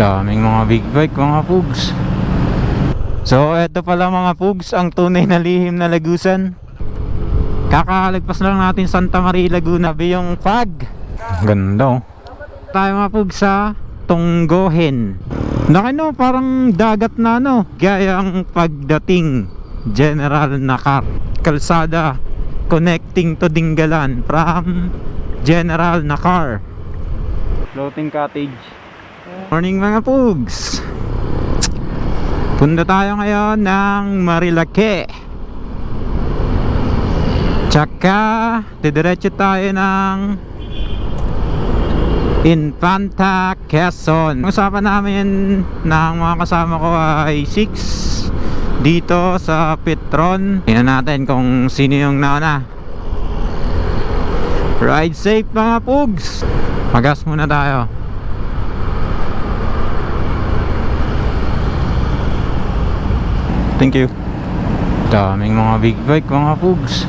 Daming mga big bike mga pugs. So eto pala mga pugs ang tunay na lihim na lagusan. Kakalagpas lang natin Santa Maria Laguna ba yung fog. Ganda oh. Tayo mga pugs sa Tunggohen. Laki no, parang dagat na no. Gaya ang pagdating General Nakar. Kalsada connecting to Dingalan from General Nakar. Floating cottage. Morning mga pugs. Punta tayo ngayon ng Marilake. Tsaka, didiretso tayo ng Infanta, Quezon. Usapan namin ng mga kasama ko ay 6 dito sa Petron. Tingnan natin kung sino yung nauna. Ride safe mga pugs. Magas muna tayo. Thank you. Daming mga big bike mga pugs.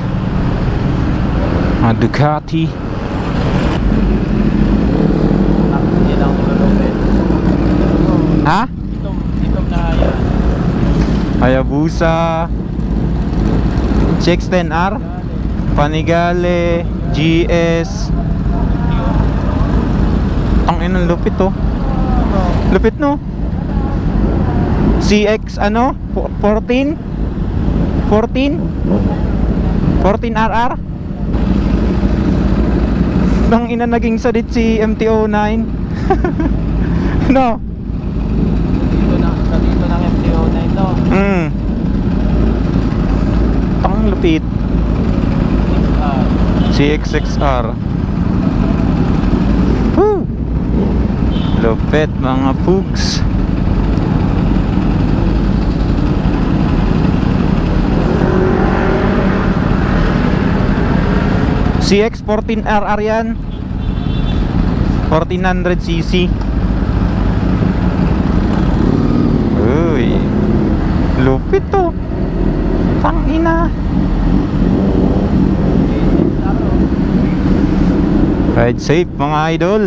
Mga Ducati. Ha? Itong, itong na yan. Hayabusa. CX-10R. Panigale. GS. Ang inang lupit oh. Lupit no? CX ano? Po- 14? 14? 14RR? Nang ina naging sadit si MT-09 No? Dito na, dito ng MTO na ito. Mm. Ang lupit CX-6R Woo! Lupit mga pugs CX-14RR yan 1400cc Uy. Lupit to. Tangina. Ride safe mga idol.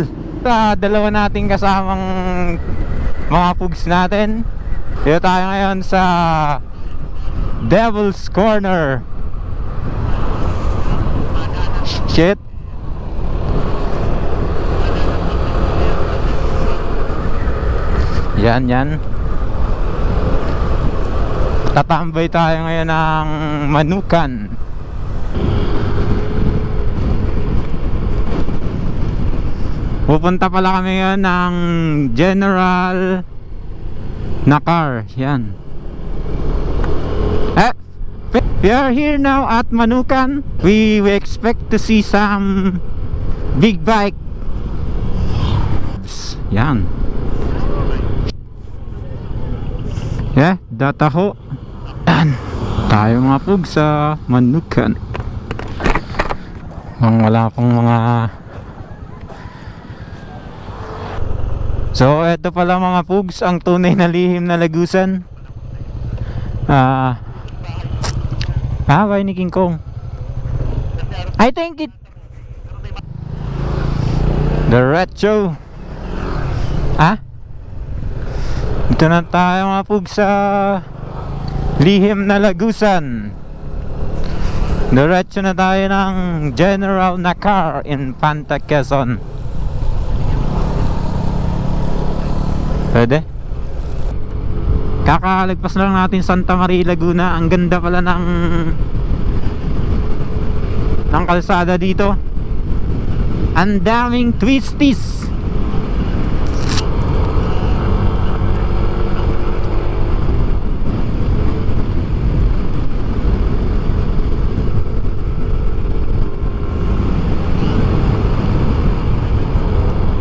Sa dalawa nating kasamang mga pugs natin. Dito tayo ngayon sa Devil's Corner Shit. Yan yan. Tatambay tayo ngayon ng Manukan. Pupunta pala kami ngayon ng General Nakar. Yan We are here now at Manukan. We, we expect to see some Big bike. Yan. Yeah, data ho Yan. Tayo mga pug sa Manukan. Ang wala pang mga So, eto pala mga pugs, ang tunay na lihim na lagusan. Ah. Ah, kay ni King Kong. I think it The Retro. Ah? Ito na tayo mga pugs sa lihim na lagusan. Diretso na tayo ng General Nakar in Panta, Quezon. Pwede? Kakalagpas lang natin Santa Maria Laguna. Ang ganda pala ng ng kalsada dito. Ang daming twisties.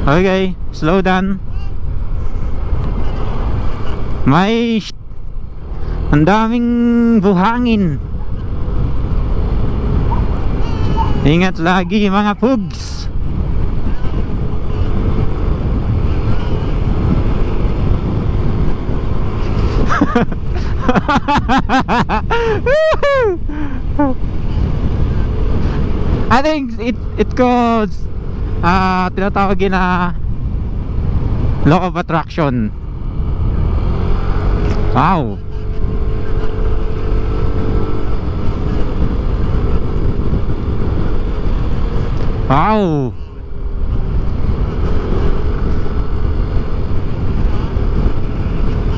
Okay, slow down. May ang daming buhangin. Ingat lagi mga pugs. I think it it goes ah tinatawag na Law of attraction. Wow. Wow.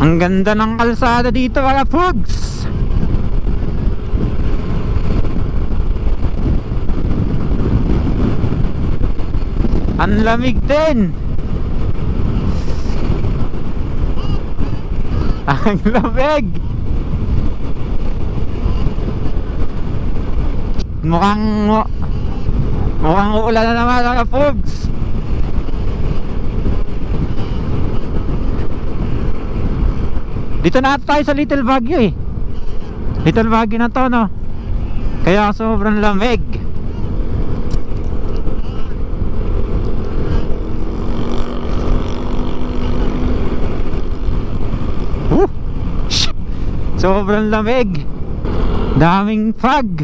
Ang ganda ng kalsada dito mga pugs. Ang lamig din. Ang lamig. Mukhang mu- mukhang uulan na naman mga pugs. Dito na tayo sa Little Baguio eh. Little Baguio na to no. Kaya sobrang lamig. Uh, shit. Sobrang lamig. Daming fog.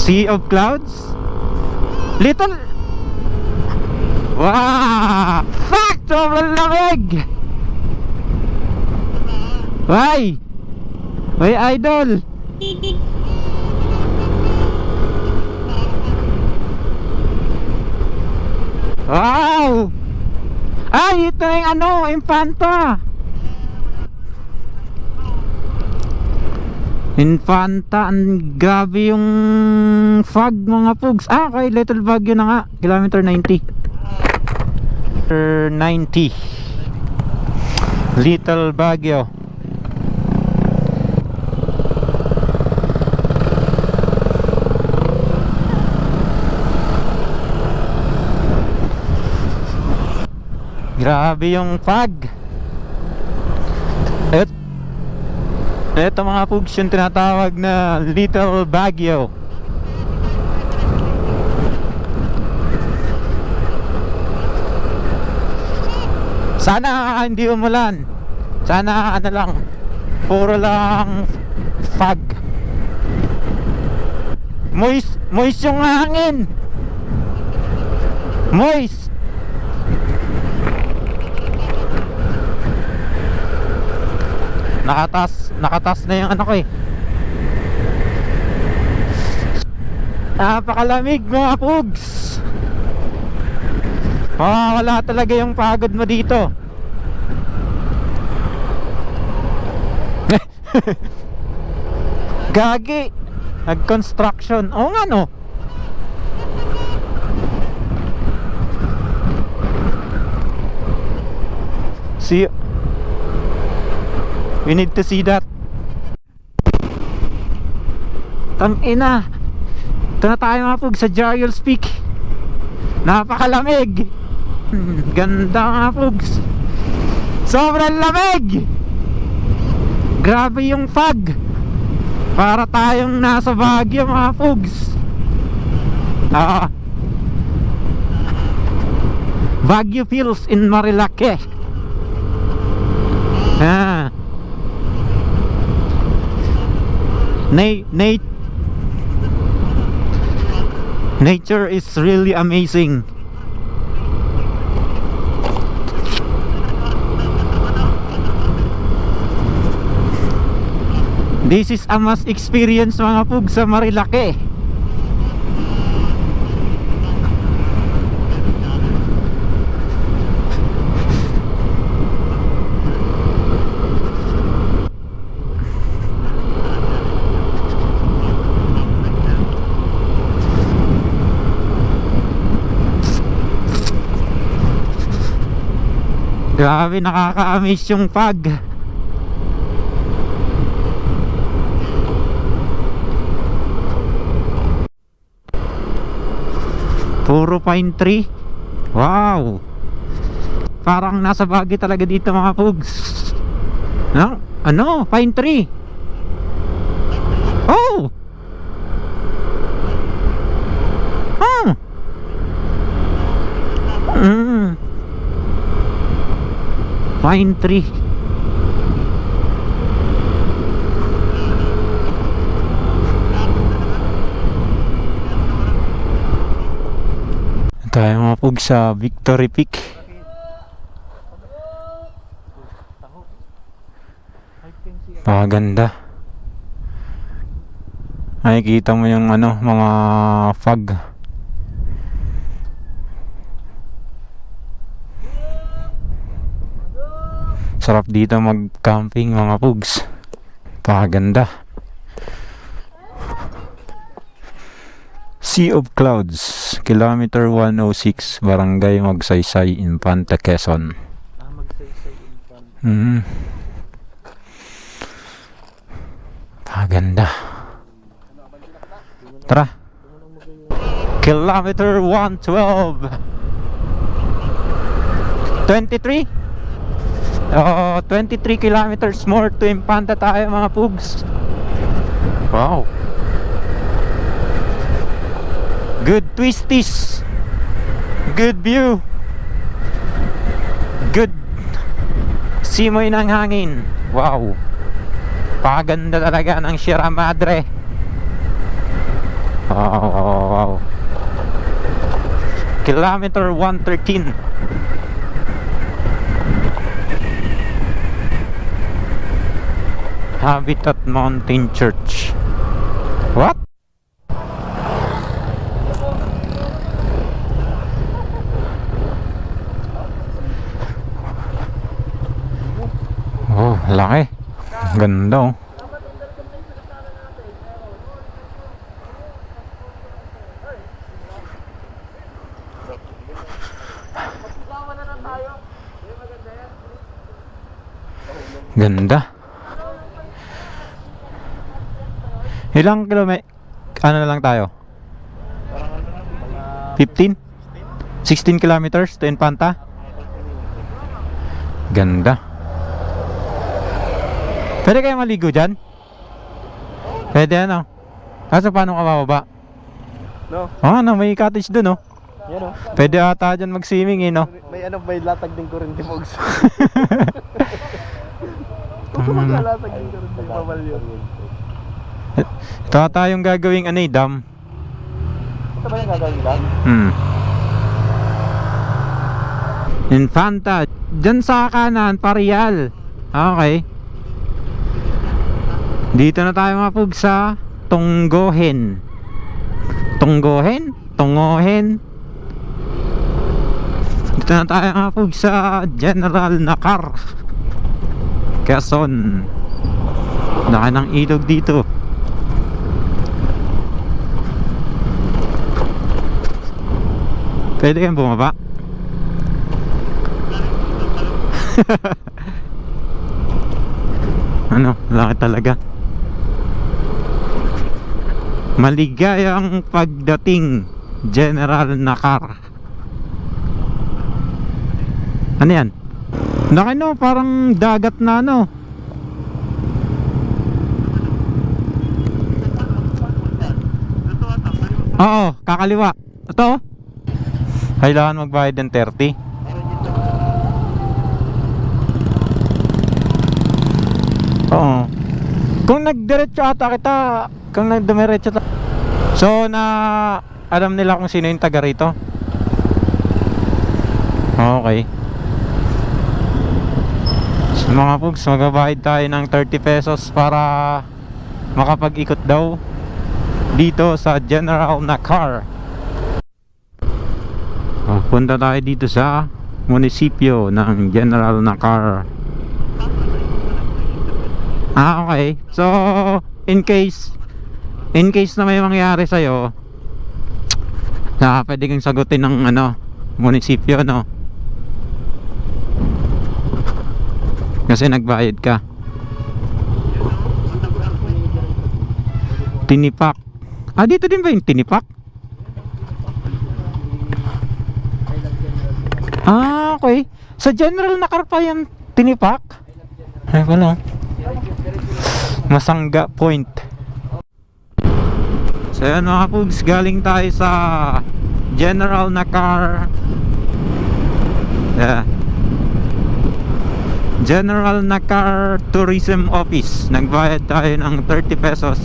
Sea of clouds? Little Wow! Fuck! Sobrang lamig! Ay! Ay, idol! Wow! Ay, ito yung ano, Infanta! Infanta, ang grabe yung fog mga pugs. Ah, kay Little Baguio na nga, kilometer 90. Kilometer 90. Little Baguio. Grabe yung fog. Et Ito mga pugs yung tinatawag na Little Baguio. Sana hindi umulan. Sana ano lang, puro lang fog. Moist, moist yung hangin. Moist. Nakatas, nakatas na yung ano ko eh. Napakalamig mga pugs. Ah, wala talaga yung pagod mo dito. Gagi. Nag-construction. Oo nga no. See We need to see that. Tang ina. Ito na tayo mga pug sa Giles Peak. Napakalamig. Ganda mga pugs. Sobrang lamig. Grabe yung fog. Para tayong nasa Baguio mga pugs. Ah. Baguio feels in Marilake. Ah. Na- na- Nature is really amazing. This is a must experience mga pug sa Marilake. Grabe nakaka-amaze yung fog. Puro pine tree. Wow. Parang nasa bagay talaga dito mga pugs. No? Ano? Pine tree. Oh! Oh! Mm. Pine tree. Tayo mga pug sa Victory Peak. Paganda. Nakikita mo yung ano, mga fog. Sarap dito mag-camping mga pugs. Paganda. Sea of Clouds, Kilometer 106, Barangay Magsaysay, Infanta, Quezon. Ah, magsaysay in front. Mm. Paganda. Tara. Kilometer 112. 23? Oh, 23 kilometers more to Infanta tayo mga pugs. Wow. Good twisties. Good view. Good simoy ng hangin. Wow. Paganda talaga ng Sierra Madre. Wow, wow, wow. Kilometer 113. Habitat Mountain Church. What? Oh, laki. Ganda oh. Ganda. Ilang kilometer? Ano na lang tayo? 15? 16 kilometers to Infanta? Ganda. Pwede kayo maligo dyan? Pwede ano? Kaso paano ka bababa? No, Oo ano, may cottage dun oh. yan o. Pwede ata dyan mag-swimming eh no? May ano, may latag din ko rin Pogs. Mm. Maglalatag din ko rin di bawal yun. Ito ata yung gagawing ano eh, dam. Ito ba yung gagawin lang? Hmm. Infanta. Diyan sa kanan, Parial. Okay. Dito na tayo mapug sa Tunggohen. Tunggohen? Tungohen? Dito na tayo mapug sa General Nakar. Quezon. Laki ng ilog dito. Pwede kayong bumaba? ano, laki talaga. Maligayang pagdating, General Nakar. Ano yan? Laki no, parang dagat na ano. Oo, kakaliwa. Ito oh. Kailangan magbayad ng 30. Oo. Kung nagdiretso ata kita, kung nagdumiretso ta. So na alam nila kung sino yung taga rito. Okay. So mga pugs, magbabayad tayo ng 30 pesos para makapag-ikot daw dito sa General Nakar. Oh, punta tayo dito sa munisipyo ng General Nakar. Ah, okay. So, in case in case na may mangyari sa iyo, na pwede kang sagutin ng ano, munisipyo, no? Kasi nagbayad ka. Tinipak. Ah, dito din ba yung tinipak? Ah, okay. Sa general na karpa yung tinipak? Ay, wala. Masangga point. So yan mga pugs, galing tayo sa general na car. Yeah. General Nakar Tourism Office. Nagbayad tayo ng 30 pesos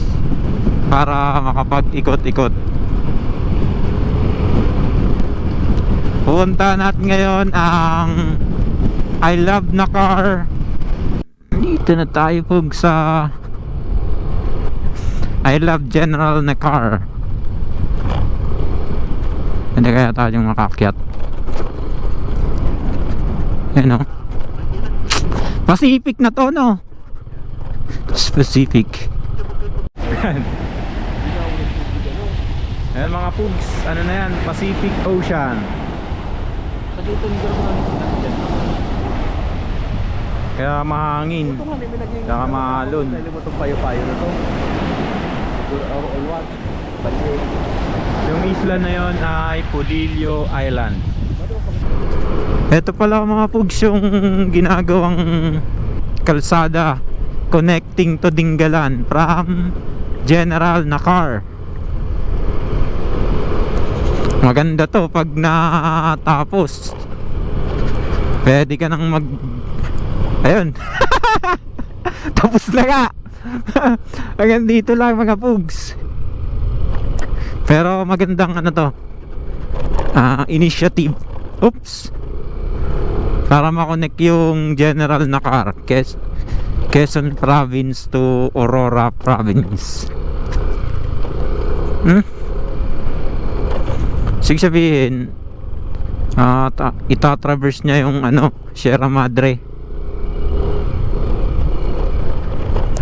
para makapag-ikot-ikot. Pupunta natin ngayon ang I love na car. Dito na tayo pug sa I love general na car. Hindi kaya tayong makakyat. Ayan o. Pacific na to no? Specific. Ayan mga pugs, ano na yan? Pacific Ocean. Sa dito yung gano'n namin Kaya mahangin. All what? Bali. Yung isla na yon ay Pudillo Island. Ito pala mga pugs yung ginagawang kalsada connecting to Dingalan from General Nakar. Maganda to pag natapos. Pwede ka nang mag... Ayun. Tapos na nga. Hanggang dito lang mga pugs. Pero magandang ano to. ah, initiative. Oops. Para makonect yung general na car. Quez Quezon Province to Aurora Province. Hmm? Sige sabihin, ta- itatraverse niya yung ano, Sierra Madre.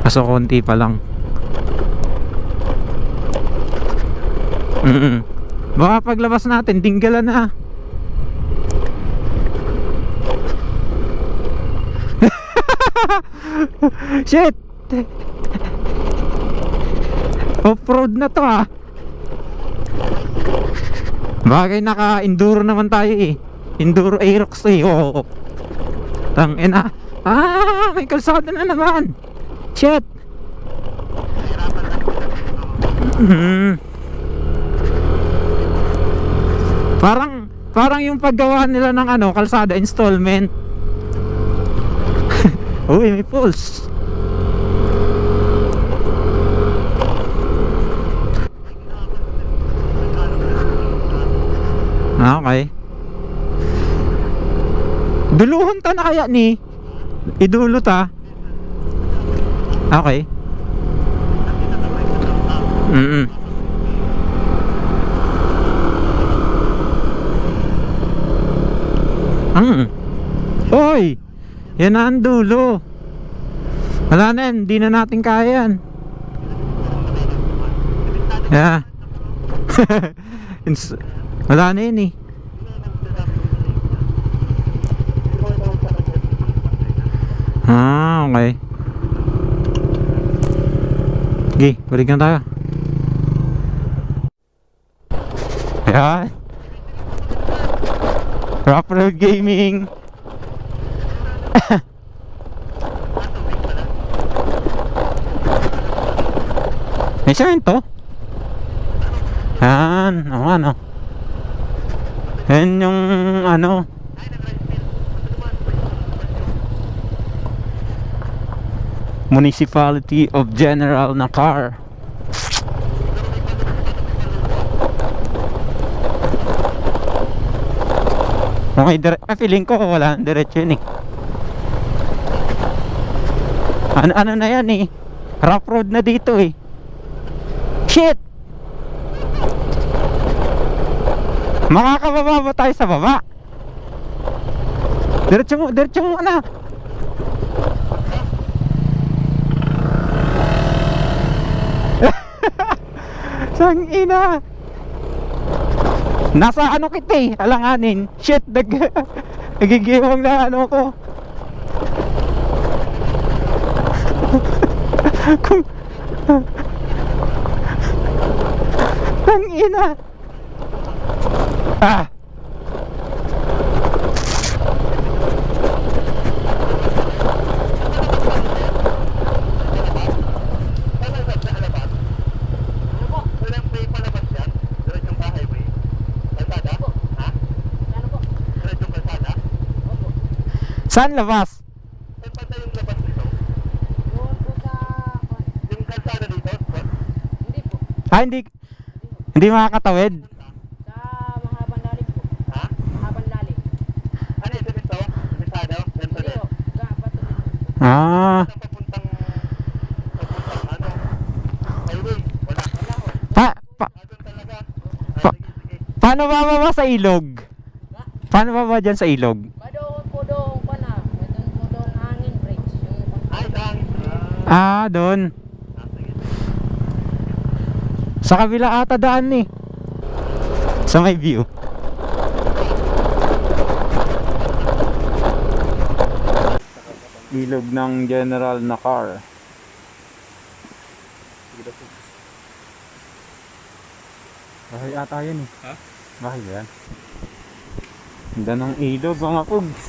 Kaso konti pa lang. Mm Baka paglabas natin, dinggala na. Shit! Off-road na to ah. Bagay naka-enduro naman tayo eh. Enduro Aerox eh. Oo. Tang ina. Ah, may kalsada na naman. Shit. Hmm. Parang parang yung paggawa nila ng ano, kalsada installment. Uy, may pulse. Okay. Duluhon ta na kaya ni Idulo ta. Okay. Mm. -mm. Mm. Hoy! Yan na ang dulo. Wala na yan, di na natin kaya yan. Yeah. Wala na yun eh. Ah, okay. Sige, balik na tayo. Ayan. Rock Road Gaming. May sign to? Yan, o ano. Yan yung ano. Municipality of General Nakar. Okay, dire ah, feeling ko wala nang diretso yun eh. Ano, ano na yan eh. Rough road na dito eh. Shit! Makakababa ba tayo sa baba? Diretso mo, diretso mo na. Sang ina. Nasa ano kita eh, alanganin. Shit, nag nagigiwang na ano ko. Kung Ang ina. Ah. Saan labas? Ah, hindi hindi makakatawid. Sa mahabang lalim po. Mahabang Ah, papuntang papuntang ano wala wala pa, pa, doon talaga Pa- paano ba ba sa ilog? Paano ba ba dyan sa ilog? Madong po pa na. Madong po hangin bridge. Yung ay dahil Ah, doon. Sa kabila ata daan ni. Sa may view. Ilog ng general na car. Bahay ata yun eh. Ha? Bahay ba yan? Ganda ng ilog mga pugs.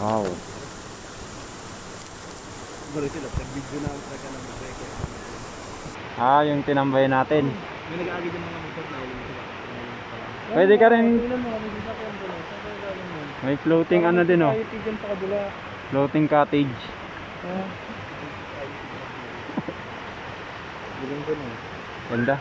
Wow. Ng Ah, yung tinambay natin. may nag-aagi yung mga motor na ulit Pwede ka rin, may floating ano din oh. Floating cottage. Ganda.